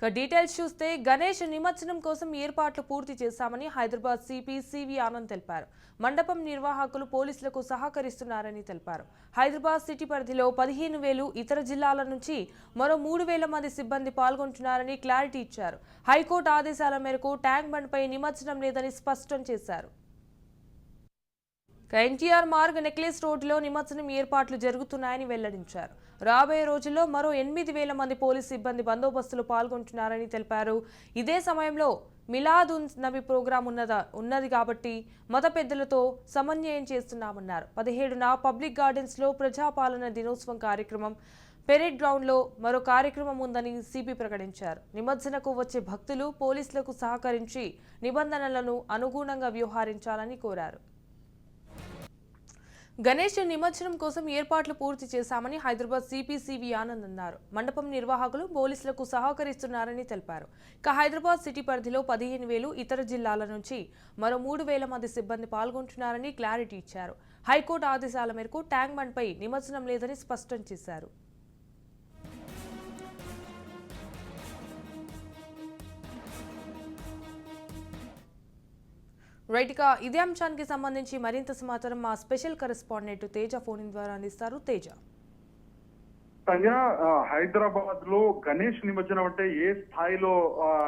ఇక డీటెయిల్స్ చూస్తే గణేష్ నిమజ్జనం కోసం ఏర్పాట్లు పూర్తి చేశామని హైదరాబాద్ సిపి సివి ఆనంద్ తెలిపారు. మండపం నిర్వాహకులు పోలీసులకు సహకరిస్తున్నారని తెలిపారు. హైదరాబాద్ సిటీ పరిధిలో పదిహేను వేలు ఇతర జిల్లాల నుంచి మరో మూడు వేల మంది సిబ్బంది పాల్గొంటున్నారని క్లారిటీ ఇచ్చారు. హైకోర్టు ఆదేశాల మేరకు ట్యాంక్ బండ్పై నిమజ్జనం లేదని స్పష్టం చేశారు. ఎన్టీఆర్ మార్గ్ నెక్లెస్ రోడ్డులో నిమజ్జనం ఏర్పాట్లు జరుగుతున్నాయని వెల్లడించారు. రాబోయే రోజుల్లో మరో ఎనిమిది వేల మంది పోలీస్ సిబ్బంది బందోబస్తులో పాల్గొంటున్నారని తెలిపారు. ఇదే సమయంలో మిలాద్ ఉన్ నబీ ప్రోగ్రాం ఉన్నద ఉన్నది కాబట్టి మత పెద్దలతో సమన్వయం చేస్తున్నామన్నారు. పదిహేడున పబ్లిక్ గార్డెన్స్లో ప్రజాపాలన దినోత్సవం కార్యక్రమం పెరేడ్ గ్రౌండ్లో మరో కార్యక్రమం ఉందని సిపి ప్రకటించారు. నిమజ్జనకు వచ్చే భక్తులు పోలీసులకు సహకరించి నిబంధనలను అనుగుణంగా వ్యవహరించాలని కోరారు. గణేష్ నిమజ్జనం కోసం ఏర్పాట్లు పూర్తి చేశామని హైదరాబాద్ సిపిసివి ఆనంద్ అన్నారు. మండపం నిర్వాహకులు పోలీసులకు సహకరిస్తున్నారని తెలిపారు. ఇక హైదరాబాద్ సిటీ పరిధిలో పదిహేను వేలు ఇతర జిల్లాల నుంచి మరో మూడు వేల మంది సిబ్బంది పాల్గొంటున్నారని క్లారిటీ ఇచ్చారు. హైకోర్టు ఆదేశాల మేరకు ట్యాంక్ బండ్పై నిమజ్జనం లేదని స్పష్టం చేశారు. రైట్ ఇక ఇదే అంశానికి సంబంధించి మరింత సమాచారం మా స్పెషల్ కరెస్పాండెంట్ తేజ ఫోన్ ద్వారా అందిస్తారు. తేజ. సంజన హైదరాబాద్లో గణేష్ నిమజ్జనం అంటే ఏ స్థాయిలో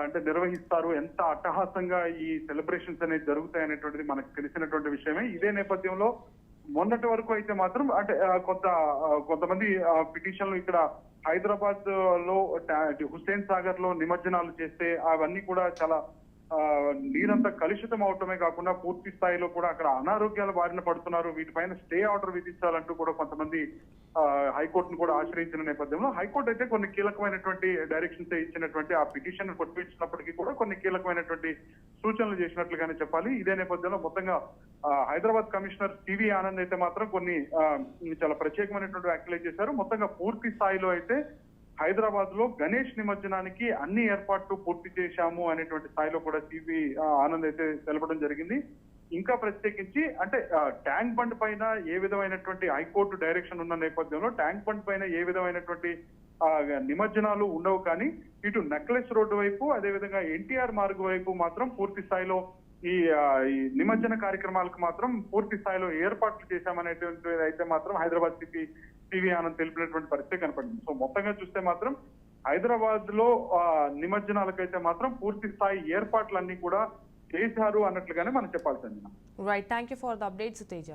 అంటే నిర్వహిస్తారు? ఎంత అట్టహాసంగా ఈ సెలబ్రేషన్స్ అనేది జరుగుతాయి అనేటువంటిది మనకు తెలిసినటువంటి విషయమే. ఇదే నేపథ్యంలో మొన్నటి వరకు అయితే మాత్రం అంటే కొంత కొంతమంది పిటిషన్లు ఇక్కడ హైదరాబాద్లో హుస్సేన్ సాగర్లో నిమజ్జనాలు చేస్తే అవన్నీ కూడా చాలా నీరంతా కలుషితం అవటమే కాకుండా పూర్తి స్థాయిలో కూడా అక్కడ అనారోగ్యాల బారిన పడుతున్నారు. వీటిపైన స్టే ఆర్డర్ విధించాలంటూ కూడా కొంతమంది ఆ, హైకోర్టును కూడా ఆశ్రయించిన నేపథ్యంలో హైకోర్టు అయితే కొన్ని కీలకమైనటువంటి డైరెక్షన్స్ ఇచ్చినటువంటి ఆ పిటిషన్ కొట్టించినప్పటికీ కూడా కొన్ని కీలకమైనటువంటి సూచనలు చేసినట్లుగానే చెప్పాలి. ఇదే నేపథ్యంలో మొత్తంగా హైదరాబాద్ కమిషనర్ టీవీ ఆనంద్ అయితే మాత్రం కొన్ని చాలా ప్రత్యేకమైనటువంటి వ్యాఖ్యలు చేశారు. మొత్తంగా పూర్తి స్థాయిలో అయితే హైదరాబాద్లో గణేష్ నిమజ్జనానికి అన్ని ఏర్పాట్లు పూర్తి చేశాము అనేటువంటి స్థాయిలో కూడా సివి ఆనంద్ అయితే తెలపడం జరిగింది. ఇంకా ప్రత్యేకించి అంటే ట్యాంక్ బండ్ పైన ఏ విధమైనటువంటి హైకోర్టు డైరెక్షన్ ఉన్న నేపథ్యంలో ట్యాంక్ బండ్ పైన ఏ విధమైనటువంటి నిమజ్జనాలు ఉండవు కానీ ఇటు నెక్లెస్ రోడ్డు వైపు అదేవిధంగా ఎన్టీఆర్ మార్గ్ వైపు మాత్రం పూర్తి స్థాయిలో ఈ నిమజ్జన కార్యక్రమాలకు మాత్రం పూర్తి స్థాయిలో ఏర్పాట్లు చేశామనేటువంటి అయితే మాత్రం హైదరాబాద్ సిపి సివి ఆనంద్ తెలిపినటువంటి పరిస్థితి కనపడింది. సో మొత్తంగా చూస్తే మాత్రం హైదరాబాద్లో నిమజ్జనాలకైతే మాత్రం పూర్తి స్థాయి ఏర్పాట్లన్నీ కూడా చేశారు అన్నట్లుగానే మనం చెప్పాల్సింది right thank you for the updates Teja